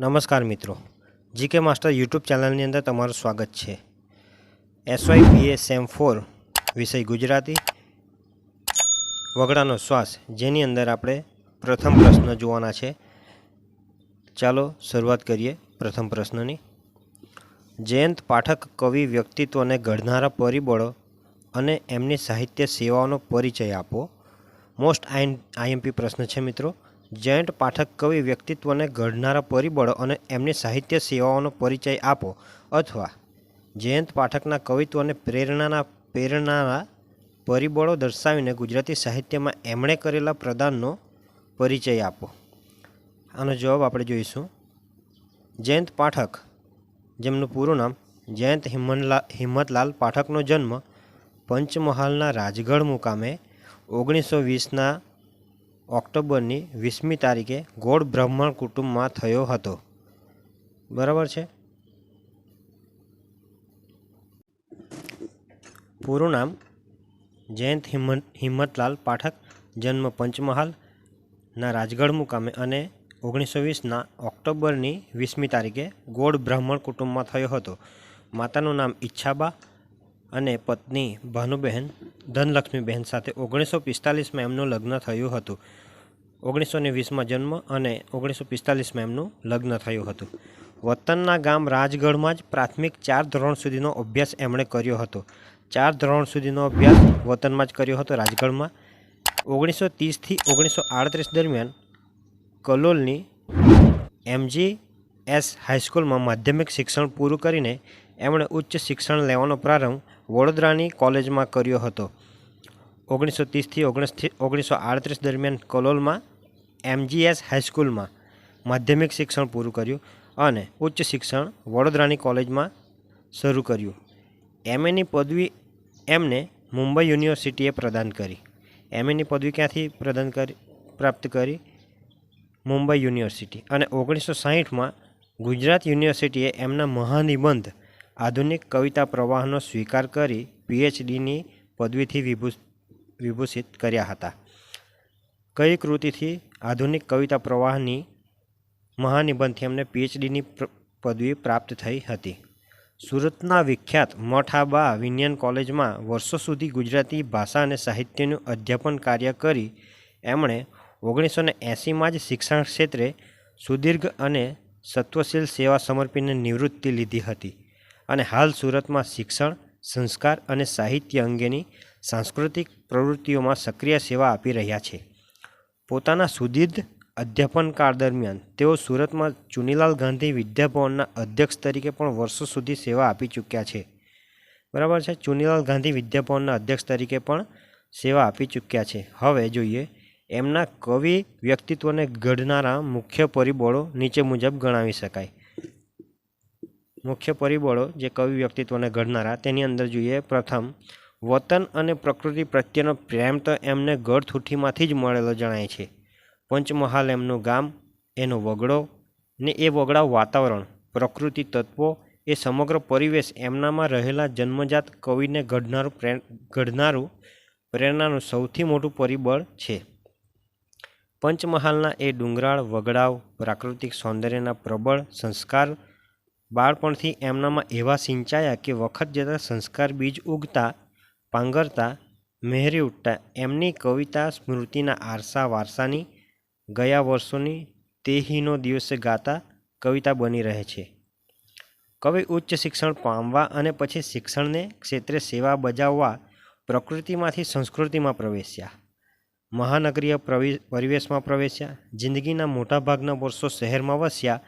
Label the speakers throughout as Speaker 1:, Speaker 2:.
Speaker 1: નમસ્કાર મિત્રો. GK master YouTube ચેનલની અંદર તમારું સ્વાગત છે. એસવાય બીએ સેમ ફોર વિષય ગુજરાતી. વગડાનો શ્વાસ, જેની અંદર આપણે પ્રથમ પ્રશ્ન જોવાના છે. ચાલો શરૂઆત કરીએ પ્રથમ પ્રશ્નની. જયંત પાઠક કવિ વ્યક્તિત્વને ઘડનારા પરિબળો અને એમની સાહિત્ય સેવાઓનો પરિચય આપો. મોસ્ટ આઈ આઈએમપી પ્રશ્ન છે મિત્રો. જયંત પાઠક કવિ વ્યક્તિત્વને ઘડનારા પરિબળો અને એમની સાહિત્ય સેવાઓનો પરિચય આપો અથવા જયંત પાઠકના કવિત્વને પ્રેરણાના પ્રેરણાના પરિબળો દર્શાવીને ગુજરાતી સાહિત્યમાં એમણે કરેલા પ્રદાનનો પરિચય આપો. આનો જવાબ આપણે જોઈશું. જયંત પાઠક, જેમનું પૂરું નામ જયંત હિમનલા, હિંમતલાલ પાઠકનો જન્મ પંચમહાલના રાજગઢ મુકામે ઓગણીસો વીસના ઓક્ટોબરની વીસમી તારીખે ગોળ બ્રાહ્મણ કુટુંબમાં થયો હતો. બરાબર છે? પૂરું નામ જયંત હિંમત હિંમતલાલ પાઠક, જન્મ પંચમહાલના રાજગઢ મુકામે અને ઓગણીસો વીસના ઓક્ટોબરની વીસમી તારીખે ગોળ બ્રાહ્મણ કુટુંબમાં થયો હતો. માતાનું નામ ઈચ્છાબા અને પત્ની ભાનુબહેન ધનલક્ષ્મીબહેન સાથે ઓગણીસો પિસ્તાલીસમાં એમનું લગ્ન થયું હતું. ઓગણીસો ને વીસમાં જન્મ અને ઓગણીસો પિસ્તાલીસમાં એમનું લગ્ન થયું હતું. વતનના ગામ રાજગઢમાં જ પ્રાથમિક ચાર ધોરણ સુધીનો અભ્યાસ એમણે કર્યો હતો. ચાર ધોરણ સુધીનો અભ્યાસ વતનમાં જ કર્યો હતો રાજગઢમાં. ઓગણીસો ત્રીસથી ઓગણીસો આડત્રીસ દરમિયાન કલોલની એમજી એસ હાઈસ્કૂલમાં માધ્યમિક શિક્ષણ પૂરું કરીને એમણે ઉચ્ચ શિક્ષણ લેવાનો પ્રારંભ વડોદરાની કોલેજમાં કર્યો હતો. ઓગણીસો ત્રીસથી ઓગણીસથી ઓગણીસો આડત્રીસ દરમિયાન કલોલમાં એમજીએસ હાઈસ્કૂલમાં માધ્યમિક શિક્ષણ પૂરું કર્યું અને ઉચ્ચ શિક્ષણ વડોદરાની કોલેજમાં શરૂ કર્યું. એમએની પદવી એમને મુંબઈ યુનિવર્સિટીએ પ્રદાન કરી. એમએની પદવી ક્યાંથી પ્રદાન કરી, પ્રાપ્ત કરી? મુંબઈ યુનિવર્સિટી. અને ઓગણીસો સાહીઠમાં ગુજરાત યુનિવર્સિટીએ એમના મહાનિબંધ આધુનિક કવિતા પ્રવાહનો સ્વીકાર કરી પીએચડીની પદવીથી વિભૂ વિભૂષિત કર્યા હતા. કઈ કૃતિથી આધુનિક કવિતા પ્રવાહની મહાનિબંધથી એમને પીએચડીની પદવી પ્રાપ્ત થઈ હતી? સુરતના વિખ્યાત મઠાબા વિનયન કોલેજમાં વર્ષો સુધી ગુજરાતી ભાષા અને સાહિત્યનું અધ્યાપન કાર્ય કરી એમણે ઓગણીસો ને એંસીમાં જ શિક્ષણ ક્ષેત્રે સુદીર્ઘ અને સત્વશીલ સેવા સમર્પીને નિવૃત્તિ લીધી હતી. અને હાલ સુરતમાં શિક્ષણ, સંસ્કાર અને સાહિત્ય અંગેની સાંસ્કૃતિક પ્રવૃત્તિઓમાં સક્રિય સેવા આપી રહ્યા છે. પોતાના સુદીર્ઘ અધ્યાપનકાળ દરમિયાન તેઓ સુરતમાં ચુનીલાલ ગાંધી વિદ્યાભવનના અધ્યક્ષ તરીકે પણ વર્ષો સુધી સેવા આપી ચૂક્યા છે. બરાબર છે? ચુનીલાલ ગાંધી વિદ્યાભવનના અધ્યક્ષ તરીકે પણ સેવા આપી ચૂક્યા છે. હવે જોઈએ, એમના કવિ વ્યક્તિત્વને ઘડનારા મુખ્ય પરિબળો નીચે મુજબ ગણાવી શકાય. મુખ્ય પરિબળો જે કવિ વ્યક્તિત્વને ઘડનારા, તેની અંદર જોઈએ પ્રથમ, વતન અને પ્રકૃતિ પ્રત્યેનો પ્રેમ તો એમને ગળથુઠ્ઠીમાંથી જ મળેલો જણાય છે. પંચમહાલ એમનું ગામ, એનો વગડો ને એ વગડા વાતાવરણ, પ્રકૃતિ તત્વો, એ સમગ્ર પરિવેશ એમનામાં રહેલા જન્મજાત કવિને ઘડનારું ઘડનારું પ્રેરણાનું સૌથી મોટું પરિબળ છે. પંચમહાલના એ ડુંગરાળ, વગડાવ, પ્રાકૃતિક સૌંદર્યના પ્રબળ સંસ્કાર બાળપણથી એમનામાં એવા સિંચાયા કે વખત જતાં સંસ્કાર બીજ ઉગતા, પાંગરતા, મહેરી ઉઠતા, એમની કવિતા સ્મૃતિના આરસા વારસાની, ગયા વર્ષોની તેહીનો દિવસે ગાતા કવિતા બની રહે છે. કવિ ઉચ્ચ શિક્ષણ પામવા અને પછી શિક્ષણને ક્ષેત્રે સેવા બજાવવા પ્રકૃતિમાંથી સંસ્કૃતિમાં પ્રવેશ્યા. મહાનગરીય પરિવેશમાં પ્રવેશ્યા. જિંદગીના મોટાભાગના વર્ષો શહેરમાં વસ્યા.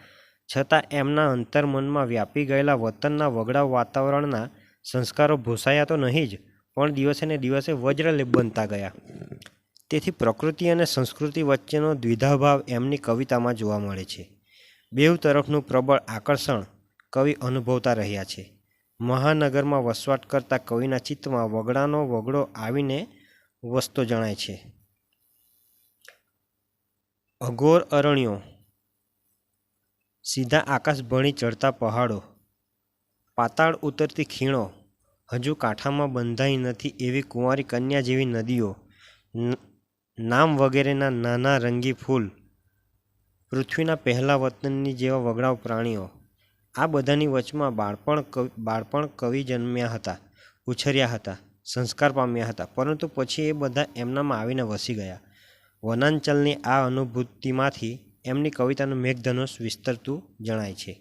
Speaker 1: છતાં એમના અંતર્મનમાં વ્યાપી ગયેલા વતનના વગડા વાતાવરણના સંસ્કારો ભૂસાયા તો નહીં જ, પણ દિવસે ને દિવસે વજ્રલેપ બનતા ગયા. તેથી પ્રકૃતિ અને સંસ્કૃતિ વચ્ચેનો દ્વિધાભાવ એમની કવિતામાં જોવા મળે છે. બેઉ તરફનું પ્રબળ આકર્ષણ કવિ અનુભવતા રહ્યા છે. મહાનગરમાં વસવાટ કરતા કવિના ચિત્તમાં વગડાનો વગડો આવીને વસતો જણાય છે. અઘોર અરણ્યો સીધા આકાશ ભણી ચડતા પહાડો. પાતાળ ઉતરતી ખીણો. હજુ કાંઠામાં બંધાઈ નથી એવી કુંવારી કન્યા જેવી નદીઓ. નામ વગેરેના નાના રંગી ફૂલ. પૃથ્વીના પહેલા વતનની જેવા વગડાવ પ્રાણીઓ. આ બધાની વચમાં બાળપણ બાળપણ કવિ જન્મ્યા હતા, ઉછર્યા હતા, સંસ્કાર પામ્યા હતા, પરંતુ પછી એ બધા એમનામાં આવીને વસી ગયા. વનાંચલની આ અનુભૂતિમાંથી એમની કવિતાનું મેઘધનુષ વિસ્તરતું જણાય છે.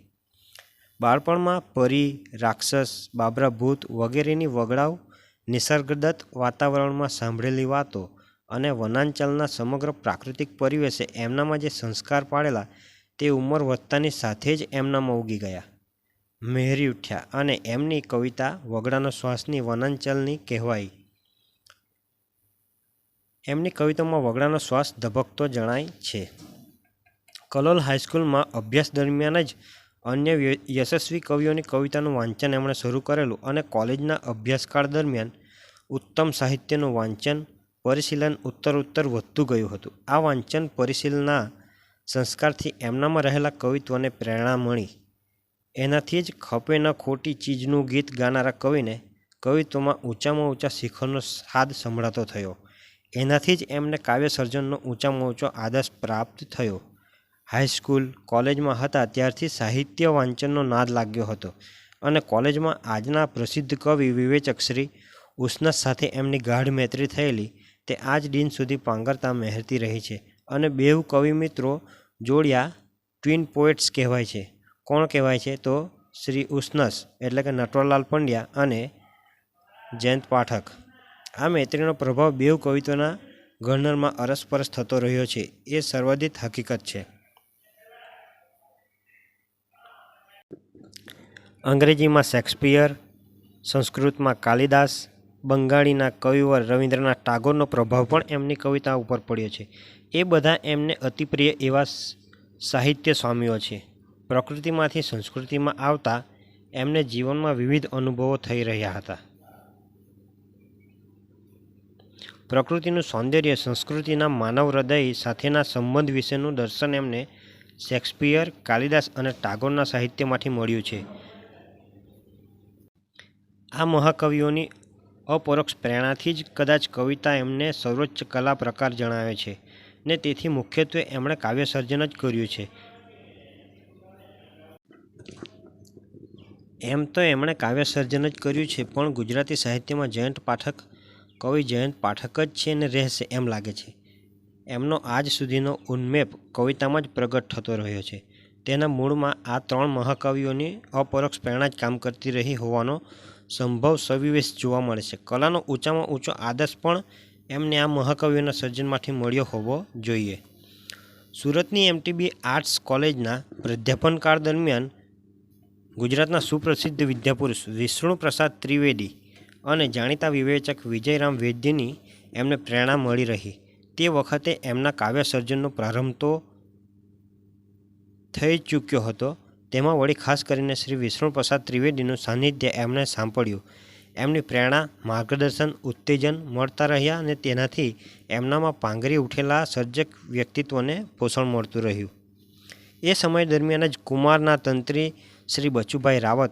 Speaker 1: બાળપણમાં પરી, રાક્ષસ બાબરા ભૂત વગેરેની વગડાવ નિસર્ગદત્ત વાતાવરણમાં સાંભળેલી વાતો અને વનાંચલના સમગ્ર પ્રાકૃતિક પરિવેશે એમનામાં જે સંસ્કાર પાડેલા તે ઉંમર વધતાની સાથે જ એમનામાં ઉગી ગયા. મહેરી ઉઠ્યા અને એમની કવિતા વગડાનો શ્વાસની વનાંચલની કહેવાઈ એમની કવિતામાં વગડાનો શ્વાસ ધબકતો જણાય છે. કલોલ હાઈસ્કૂલમાં અભ્યાસ દરમિયાન જ અન્ય યશસ્વી કવિઓની કવિતાનું વાંચન એમણે શરૂ કરેલું અને કોલેજના અભ્યાસકાળ દરમિયાન ઉત્તમ સાહિત્યનું વાંચન, પરિશીલન ઉત્તર ઉત્તર વધતું ગયું હતું. આ વાંચન પરિશીલના સંસ્કારથી એમનામાં રહેલા કવિત્વને પ્રેરણા મળી. એનાથી જ ખપે ન ખોટી ચીજનું ગીત ગાનારા કવિને કવિત્વમાં ઊંચામાં ઊંચા શિખરનો સ્વાદ સંભળાતો થયો. એનાથી જ એમને કાવ્ય સર્જનનો ઊંચામાં ઊંચો આદર્શ પ્રાપ્ત થયો. હાઈસ્કૂલ કોલેજમાં હતા ત્યારથી સાહિત્ય વાંચનનો નાદ લાગ્યો હતો અને કોલેજમાં આજના પ્રસિદ્ધ કવિ વિવેચક શ્રી ઉષ્ણસ સાથે એમની ગાઢ મૈત્રી થયેલી તે આજ દિન સુધી પાંગરતા મહેરતી રહી છે અને બેઉ કવિ મિત્રો જોડિયા ટ્વિન પોએટ્સ કહેવાય છે. કોણ કહેવાય છે? તો શ્રી ઉષ્ણસ એટલે કે નટવરલાલ પંડ્યા અને જયંત પાઠક. આ મૈત્રીનો પ્રભાવ બેઉ કવિત્વના ગર્નરમાં અરસપરસ થતો રહ્યો છે. એ સર્વાધિત હકીકત છે. અંગ્રેજીમાં શેક્સપિયર, સંસ્કૃતમાં કાલિદાસ, બંગાળીના કવિવર રવિન્દ્રનાથ ટાગોરનો પ્રભાવ પણ એમની કવિતા ઉપર પડ્યો છે. એ બધા એમને અતિપ્રિય એવા સાહિત્ય સ્વામીઓ છે. પ્રકૃતિમાંથી સંસ્કૃતિમાં આવતા એમને જીવનમાં વિવિધ અનુભવો થઈ રહ્યા હતા. પ્રકૃતિનું સૌંદર્ય, સંસ્કૃતિના માનવ હૃદય સાથેના સંબંધ વિશેનું દર્શન એમને શેક્સપિયર, કાલિદાસ અને ટાગોરના સાહિત્યમાંથી મળ્યું છે. આ મહાકવિઓની અપરોક્ષ પ્રેરણાથી જ કદાચ કવિતા એમને સર્વોચ્ચ કલા પ્રકાર જણાવે છે ને તેથી મુખ્યત્વે એમણે કાવ્ય સર્જન જ કર્યું છે. એમ તો એમણે કાવ્ય સર્જન જ કર્યું છે, પણ ગુજરાતી સાહિત્યમાં જયંત પાઠક, કવિ જયંત પાઠક જ છે ને રહેશે એમ લાગે છે. એમનો આજ સુધીનો ઉન્મેપ કવિતામાં જ પ્રગટ થતો રહ્યો છે. તેના મૂળમાં આ ત્રણ મહાકવિઓની અપરોક્ષ પ્રેરણા જ કામ કરતી રહી હોવાનો સંભવ સવિવેશ જોવા મળે છે. કલાનો ઊંચામાં ઊંચો આદર્શ પણ એમને આ મહાકવિઓના સર્જનમાંથી મળ્યો હોવો જોઈએ. સુરતની એમટીબી આર્ટ્સ કોલેજના પ્રાધ્યાપનકાળ દરમિયાન ગુજરાતના સુપ્રસિદ્ધ વિદ્યાપુરુષ વિષ્ણુ પ્રસાદ ત્રિવેદી અને જાણીતા વિવેચક વિજયરામ વૈદ્યની એમને પ્રેરણા મળી રહી. તે વખતે એમના કાવ્ય સર્જનનો પ્રારંભ તો થઈ ચૂક્યો હતો. તેમાં વળી ખાસ કરીને શ્રી વિષ્ણુ પ્રસાદ ત્રિવેદીનું સાનિધ્ય એમણે સાંભળ્યું એમની પ્રેરણા, માર્ગદર્શન, ઉત્તેજન મળતા રહ્યા અને તેનાથી એમનામાં પાંગરી ઉઠેલા સર્જક વ્યક્તિત્વને પોષણ મળતું રહ્યું. એ સમય દરમિયાન જ કુમારના તંત્રી શ્રી બચુભાઈ રાવત,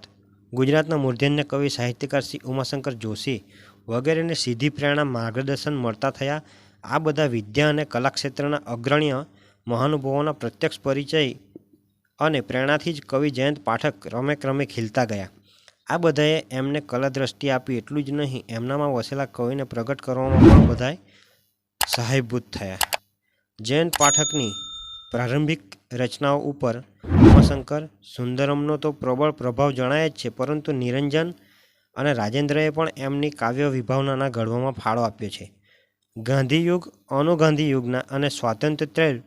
Speaker 1: ગુજરાતના મૂર્ધન્ય કવિ સાહિત્યકાર શ્રી ઉમાશંકર જોશી વગેરેને સીધી પ્રેરણા, માર્ગદર્શન મળતા થયા. આ બધા વિદ્યા અને કલા ક્ષેત્રના અગ્રણ્ય મહાનુભાવોના પ્રત્યક્ષ પરિચય અને પ્રેરણાથી જ કવિ જયંત પાઠક રમે ક્રમે ખીલતા ગયા. આ બધાએ એમને કલા દ્રષ્ટિ આપી એટલું જ નહીં, એમનામાં વસેલા કવિને પ્રગટ કરવામાં પણ બધાએ સહાયભૂત થયા. જયંત પાઠકની પ્રારંભિક રચનાઓ ઉપર ઉમાશંકર સુંદરમનો તો પ્રબળ પ્રભાવ જણાય જ છે, પરંતુ નિરંજન અને રાજેન્દ્રએ પણ એમની કાવ્ય વિભાવનાના ઘડવામાં ફાળો આપ્યો છે. ગાંધીયુગ અનુગાંધીયુગના અને સ્વાતંત્ર્ય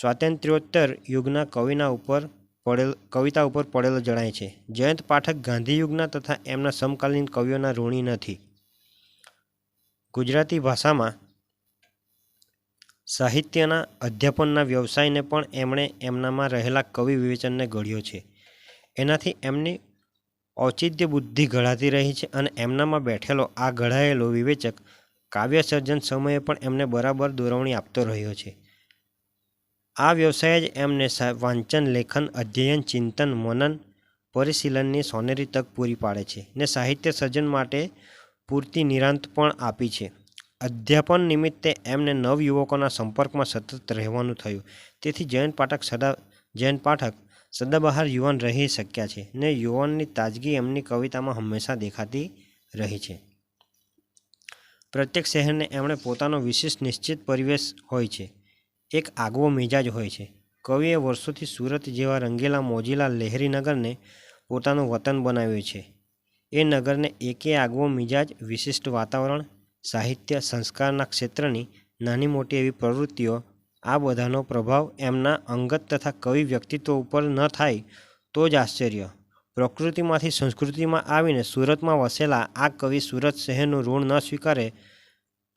Speaker 1: સ્વાતંત્ર્યોત્તર યુગના કવિના ઉપર પડેલ, કવિતા ઉપર પડેલો જણાય છે. જયંત પાઠક ગાંધીયુગના તથા એમના સમકાલીન કવિઓના ઋણી નથી. ગુજરાતી ભાષામાં સાહિત્યના અધ્યાપનના વ્યવસાયને પણ એમણે એમનામાં રહેલા કવિ વિવેચનને ઘડ્યો છે. એનાથી એમની ઔચિત્ય બુદ્ધિ ઘડાતી રહી છે અને એમનામાં બેઠેલો આ ઘડાયેલો વિવેચક કાવ્ય સર્જન સમયે પણ એમને બરાબર દોરવણી આપતો રહ્યો છે. આ વ્યવસાય જ એમને વાંચન, લેખન, અધ્યયન, ચિંતન, મનન, પરિશીલનની સોનેરી તક પૂરી પાડે છે ને સાહિત્ય સર્જન માટે પૂરતી નિરાંત પણ આપી છે. અધ્યાપન નિમિત્તે એમને નવયુવકોના સંપર્કમાં સતત રહેવાનું થયું. તેથી જયંત પાઠક સદા જયંત પાઠક સદાબહાર યુવાન રહી શક્યા છે ને યુવાનની તાજગી એમની કવિતામાં હંમેશા દેખાતી રહી છે. પ્રત્યેક શહેરને એમણે પોતાનો વિશેષ, નિશ્ચિત પરિવેશ હોય છે. એક આગવો મિજાજ હોય છે. કવિએ વર્ષોથી સુરત જેવા રંગીલા મોજીલા લહેરી નગરને પોતાનું વતન બનાવ્યું છે. એ નગરને એકે આગવો મિજાજ, વિશિષ્ટ વાતાવરણ, સાહિત્ય, સંસ્કારના ક્ષેત્રની નાની મોટી એવી પ્રવૃત્તિઓ, આ બધાનો પ્રભાવ એમના અંગત તથા કવિ વ્યક્તિત્વ ઉપર ન થાય તો જ આશ્ચર્ય. પ્રકૃતિમાંથી સંસ્કૃતિમાં આવીને સુરતમાં વસેલા આ કવિ સુરત શહેરનું ઋણ ન સ્વીકારે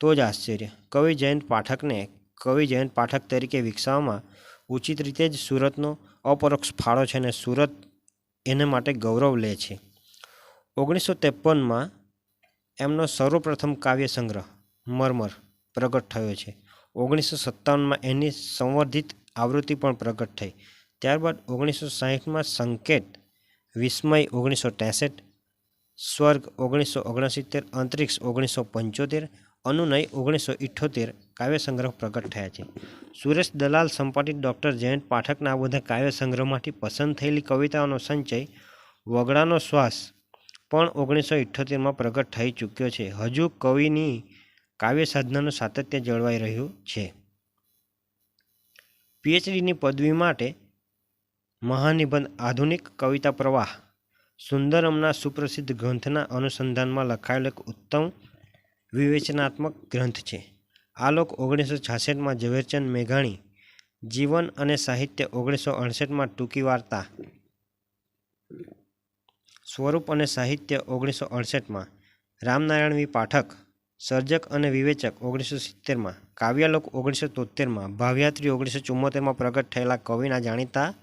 Speaker 1: તો જ આશ્ચર્ય. કવિ જયંત પાઠકને કવિ જયંત પાઠક તરીકે વિકસાવવામાં ઉચિત રીતે જ સુરતનો અપરોક્ષ ફાળો છે અને સુરત એને માટે ગૌરવ લે છે. ઓગણીસો ત્રેપનમાં એમનો સર્વપ્રથમ કાવ્ય સંગ્રહ, મરમર, પ્રગટ થયો છે. ઓગણીસો સત્તાવનમાં એની સંવર્ધિત આવૃત્તિ પણ પ્રગટ થઈ. ત્યારબાદ ઓગણીસો સાહીઠમાં સંકેત, વિસ્મય ઓગણીસો ત્રેસઠ, સ્વર્ગ ઓગણીસો ઓગણસિત્તેર, અંતરિક્ષ ઓગણીસો પંચોતેર અનુનય ઓગણીસો ઇઠ્ઠોતેર કાવ્ય સંગ્રહ પ્રગટ થયા છે. સુરેશ દલાલ સંપાદિત ડૉક્ટર જયંત પાઠકના આ બધા કાવ્ય સંગ્રહમાંથી પસંદ થયેલી કવિતાઓનો સંચય વગડાનો શ્વાસ પણ ઓગણીસો ઇઠ્ઠોતેરમાં પ્રગટ થઈ ચૂક્યો છે. હજુ કવિની કાવ્ય સાધનાનું સાતત્ય જળવાઈ રહ્યું છે. પીએચડીની પદવી માટે મહાનિબંધ આધુનિક કવિતા પ્રવાહ, સુંદરમના સુપ્રસિદ્ધ ગ્રંથના અનુસંધાનમાં લખાયેલો એક ઉત્તમ વિવેચનાત્મક ગ્રંથ છે. આ લોક ઓગણીસો છાસઠમાં ઝવેરચંદ મેઘાણી, જીવન અને સાહિત્ય ઓગણીસો અડસઠમાં ટૂંકી વાર્તા, સ્વરૂપ અને સાહિત્ય ઓગણીસો અડસઠમાં રામનારાયણ વી પાઠક, સર્જક અને વિવેચક ઓગણીસો સિત્તેરમાં કાવ્યાલોક ઓગણીસો તોતેરમાં ભાવ્યાત્રી ઓગણીસો ચુમ્મોતેરમાં પ્રગટ થયેલા કવિના જાણીતા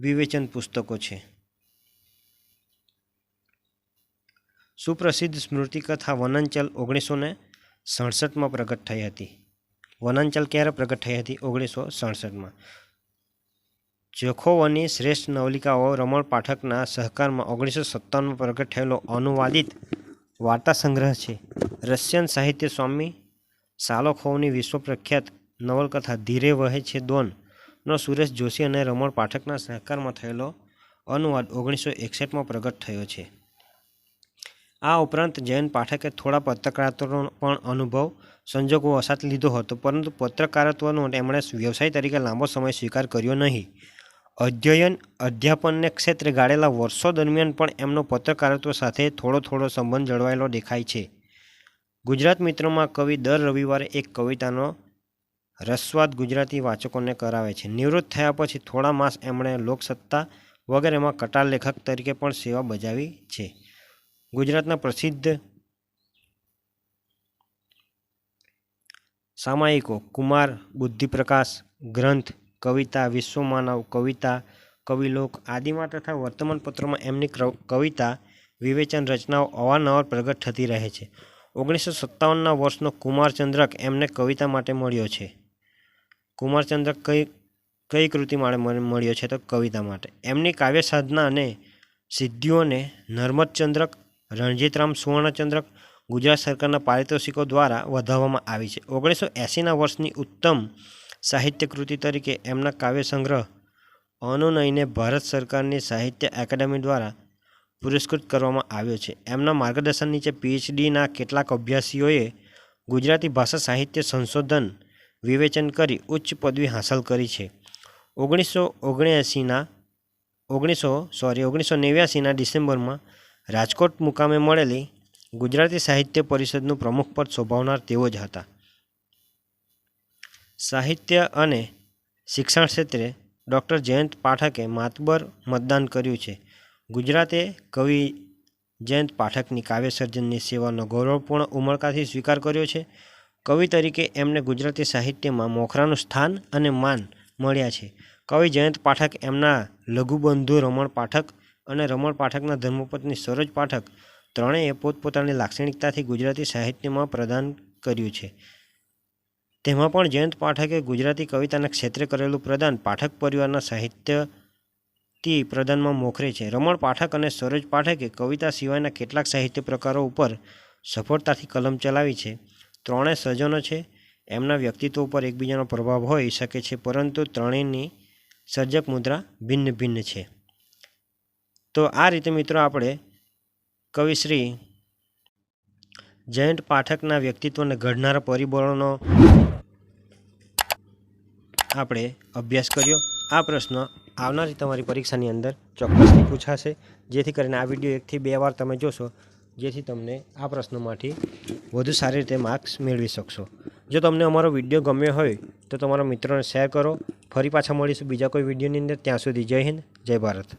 Speaker 1: વિવેચન પુસ્તકો છે. સુપ્રસિદ્ધ સ્મૃતિકથા વનાંચલ ઓગણીસો ને સડસઠમાં પ્રગટ થઈ હતી. વનાંચલ ક્યારે પ્રગટ થઈ હતી? ઓગણીસો સડસઠમાં. જોખોવની શ્રેષ્ઠ નવલિકાઓ રમણ પાઠકના સહકારમાં ઓગણીસો સત્તાવનમાં પ્રગટ થયેલો અનુવાદિત વાર્તા સંગ્રહ છે. રશિયન સાહિત્ય સ્વામી સાલોખોવની વિશ્વ પ્રખ્યાત નવલકથા ધીરે વહે છે દોન નો સુરેશ જોશી અને રમણ પાઠકના સહકારમાં થયેલો અનુવાદ ઓગણીસો એકસઠમાં પ્રગટ થયો છે. આ ઉપરાંત જયંત પાઠકે થોડા પત્રકારત્વનો પણ અનુભવ સંજોગો વસાત લીધો હતો, પરંતુ પત્રકારત્વનો એમણે વ્યવસાય તરીકે લાંબો સમય સ્વીકાર કર્યો નહીં. અધ્યયન, અધ્યાપનને ક્ષેત્રે ગાળેલા વર્ષો દરમિયાન પણ એમનો પત્રકારત્વ સાથે થોડો થોડો સંબંધ જળવાયેલો દેખાય છે. ગુજરાત મિત્રોમાં કવિ દર રવિવારે એક કવિતાનો રસવાદ ગુજરાતી વાચકોને કરાવે છે. નિવૃત્ત થયા પછી થોડા માસ એમણે લોકસત્તા વગેરેમાં કટાર લેખક તરીકે પણ સેવા બજાવી છે. ગુજરાતના પ્રસિદ્ધ સામાયિકો કુમાર બુદ્ધિપ્રકાશ, ગ્રંથ, કવિતા, વિશ્વમાનવ કવિતા, કવિલોક આદિમાં તથા વર્તમાનપત્રોમાં એમની ક્ર- કવિતા, વિવેચન રચનાઓ અવારનવાર પ્રગટ થતી રહે છે. ઓગણીસો સત્તાવનના વર્ષનો કુમારચંદ્રક એમને કવિતા માટે મળ્યો છે. કુમારચંદ્રક કઈ કઈ કૃતિ માટે મળ્યો છે તો કવિતા માટે. એમની કાવ્ય સાધના અને સિદ્ધિઓને નર્મદચંદ્રક રણજીતરામ સુવર્ણચંદ્રક ગુજરાત સરકારના પારિતોષિકો દ્વારા વધારવામાં આવી છે. ઓગણીસો એંસીના વર્ષની ઉત્તમ સાહિત્ય કૃતિ તરીકે એમના કાવ્ય સંગ્રહ અનુનયને ભારત સરકારની સાહિત્ય એકેડેમી દ્વારા પુરસ્કૃત કરવામાં આવ્યો છે. એમના માર્ગદર્શન નીચે પીએચડીના કેટલાક અભ્યાસીઓએ ગુજરાતી ભાષા સાહિત્ય સંશોધન વિવેચન કરી ઉચ્ચ પદવી હાંસલ કરી છે. ઓગણીસો ઓગણએંસીના, ઓગણીસો, સોરી, ઓગણીસો નેવ્યાસીના ડિસેમ્બરમાં રાજકોટ મુકામે મળેલી ગુજરાતી સાહિત્ય પરિષદનું પ્રમુખ પદ શોભાવનાર તેઓ જ હતા. સાહિત્ય અને શિક્ષણ ક્ષેત્રે ડૉક્ટર જયંત પાઠકે માતબર મતદાન કર્યું છે. ગુજરાતે કવિ જયંત પાઠકની કાવ્ય સર્જનની સેવાનો ગૌરવપૂર્ણ ઉમળકાથી સ્વીકાર કર્યો છે. કવિ તરીકે એમને ગુજરાતી સાહિત્યમાં મોખરાનું સ્થાન અને માન મળ્યા છે. કવિ જયંત પાઠક એમના લઘુબંધુ રમણ પાઠક અને રમણ પાઠકના ધર્મપત્ની સરોજ પાઠક ત્રણેય પોતપોતાની લાક્ષણિકતાથી ગુજરાતી સાહિત્યમાં પ્રદાન કર્યું છે. તેમાં પણ જયંત પાઠકે ગુજરાતી કવિતાના ક્ષેત્રે કરેલું પ્રદાન પાઠક પરિવારના સાહિત્યથી પ્રદાનમાં મોખરે છે. રમણ પાઠક અને સરોજ પાઠકે કવિતા સિવાયના કેટલાક સાહિત્ય પ્રકારો ઉપર સફળતાથી કલમ ચલાવી છે. ત્રણેય સજ્જનો છે. એમના વ્યક્તિત્વ ઉપર એકબીજાનો પ્રભાવ હોઈ શકે છે, પરંતુ ત્રણેયની સર્જક મુદ્રા ભિન્ન ભિન્ન છે. તો આ રીતે મિત્રો આપણે કવિશ્રી જયંત પાઠકના વ્યક્તિત્વને ઘડનારા પરિબળોનો આપણે અભ્યાસ કર્યો. આ પ્રશ્ન આવનારી તમારી પરીક્ષાની અંદર ચોક્કસથી પૂછાશે. જેથી કરીને આ વીડિયો એકથી બે વાર તમે જોશો, જેથી તમને આ પ્રશ્નોમાંથી વધુ સારી રીતે માર્ક્સ મેળવી શકશો. જો તમને અમારો વીડિયો ગમ્યો હોય, તો તમારા મિત્રોને શેર કરો. ફરી પાછા મળીશું બીજા કોઈ વિડીયોની અંદર. ત્યાં સુધી જય હિન્દ, જય ભારત.